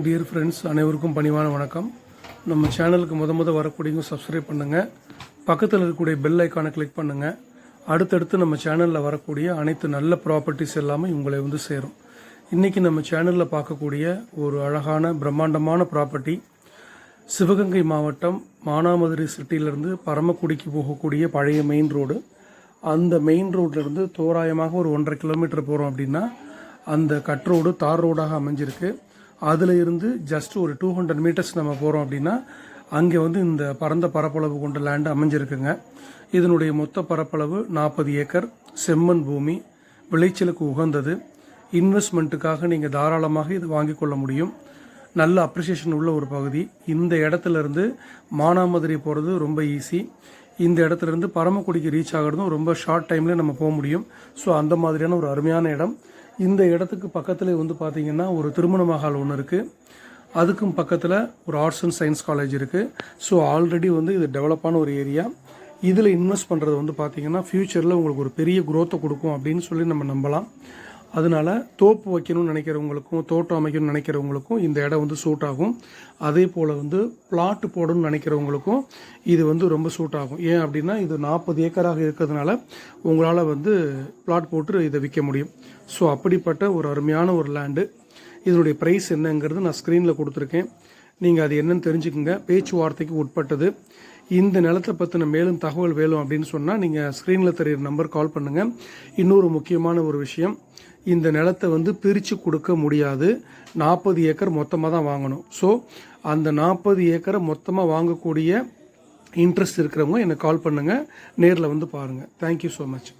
Dear friends அனைவருக்கும் பணிவான வணக்கம். நம்ம சேனலுக்கு முத முத வரக்கூடியவங்க சப்ஸ்கிரைப் பண்ணுங்கள் பக்கத்தில் இருக்கக்கூடிய பெல் ஐக்கானை கிளிக் பண்ணுங்கள் அடுத்தடுத்து நம்ம சேனலில் வரக்கூடிய அனைத்து நல்ல ப்ராப்பர்ட்டிஸ் எல்லாமே உங்களை வந்து சேரும். இன்றைக்கி நம்ம சேனலில் பார்க்கக்கூடிய ஒரு அழகான பிரம்மாண்டமான ப்ராப்பர்ட்டி சிவகங்கை மாவட்டம் மானாமதுரை சிட்டியிலேருந்து பரமக்குடிக்கு போகக்கூடிய பழைய மெயின் ரோடு அந்த மெயின் ரோட்லேருந்து தோராயமாக ஒரு ஒன்றரை கிலோமீட்டர் போகிறோம் அப்படின்னா அந்த கட் ரோடு தார் ரோடாக அமைஞ்சிருக்கு. அதில் இருந்து ஜஸ்ட் ஒரு டூ ஹண்ட்ரட் மீட்டர்ஸ் நம்ம போகிறோம் அப்படின்னா அங்கே வந்து இந்த பரந்த பரப்பளவு கொண்ட லேண்ட் அமைஞ்சிருக்குங்க. இதனுடைய மொத்த பரப்பளவு நாற்பது ஏக்கர் செம்மண் பூமி விளைச்சலுக்கு உகந்தது. இன்வெஸ்ட்மெண்ட்டுக்காக நீங்கள் தாராளமாக இது வாங்கி கொள்ள முடியும். நல்ல அப்ரிசியேஷன் உள்ள ஒரு பகுதி. இந்த இடத்துல இருந்து மானாமதுரை போகிறது ரொம்ப ஈஸி இந்த இடத்துலேருந்து பரமக்குடிக்கு ரீச் ஆகிறதும் ரொம்ப ஷார்ட் டைம்லேயே நம்ம போக முடியும். ஸோ அந்த மாதிரியான ஒரு அருமையான இடம். இந்த இடத்துக்கு பக்கத்தில் வந்து பார்த்தீங்கன்னா ஒரு திருமண மகால் ஒன்று இருக்குது அதுக்கும் பக்கத்தில் ஒரு ஆர்ட்ஸ் அண்ட் சயின்ஸ் காலேஜ் இருக்குது ஸோ ஆல்ரெடி வந்து இது டெவலப்பான ஒரு ஏரியா இதில் இன்வெஸ்ட் பண்ணுறது வந்து பார்த்தீங்கன்னா ஃப்யூச்சரில் உங்களுக்கு ஒரு பெரிய குரோத்தை கொடுக்கும் அப்படின்னு சொல்லி நம்ம நம்பலாம். அதனால தோப்பு வைக்கணும்னு நினைக்கிறவங்களுக்கும் தோட்டம் அமைக்கணும்னு நினைக்கிறவங்களுக்கும் இந்த இடம் வந்து சூட் ஆகும். அதே போல் வந்து பிளாட் போடணும்னு நினைக்கிறவங்களுக்கும் இது வந்து ரொம்ப சூட் ஆகும். ஏன் அப்படின்னா இது நாற்பது ஏக்கராக இருக்கிறதுனால உங்களால் வந்து பிளாட் போட்டு இதை விற்க முடியும். ஸோ அப்படிப்பட்ட ஒரு அருமையான ஒரு லேண்டு இதனுடைய ப்ரைஸ் என்னங்கிறது நான் ஸ்க்ரீனில் கொடுத்துருக்கேன். நீங்கள் அது என்னன்னு தெரிஞ்சுக்கோங்க. பேச்சுவார்த்தைக்கு உட்பட்டது. இந்த நிலத்தை பற்றின மேலும் தகவல் வேணும் அப்படின்னு சொன்னால் நீங்கள் ஸ்க்ரீனில் தெரியிற நம்பர் கால் பண்ணுங்கள் இன்னொரு முக்கியமான ஒரு விஷயம். இந்த நிலத்தை வந்து பிரித்து கொடுக்க முடியாது. நாற்பது ஏக்கர் மொத்தமாக தான் வாங்கணும். ஸோ அந்த நாற்பது ஏக்கரை மொத்தமாக வாங்கக்கூடிய இன்ட்ரெஸ்ட் இருக்கிறவங்க எனக்கு கால் பண்ணுங்கள் நேரில் வந்து பாருங்கள் தேங்க்யூ ஸோ மச்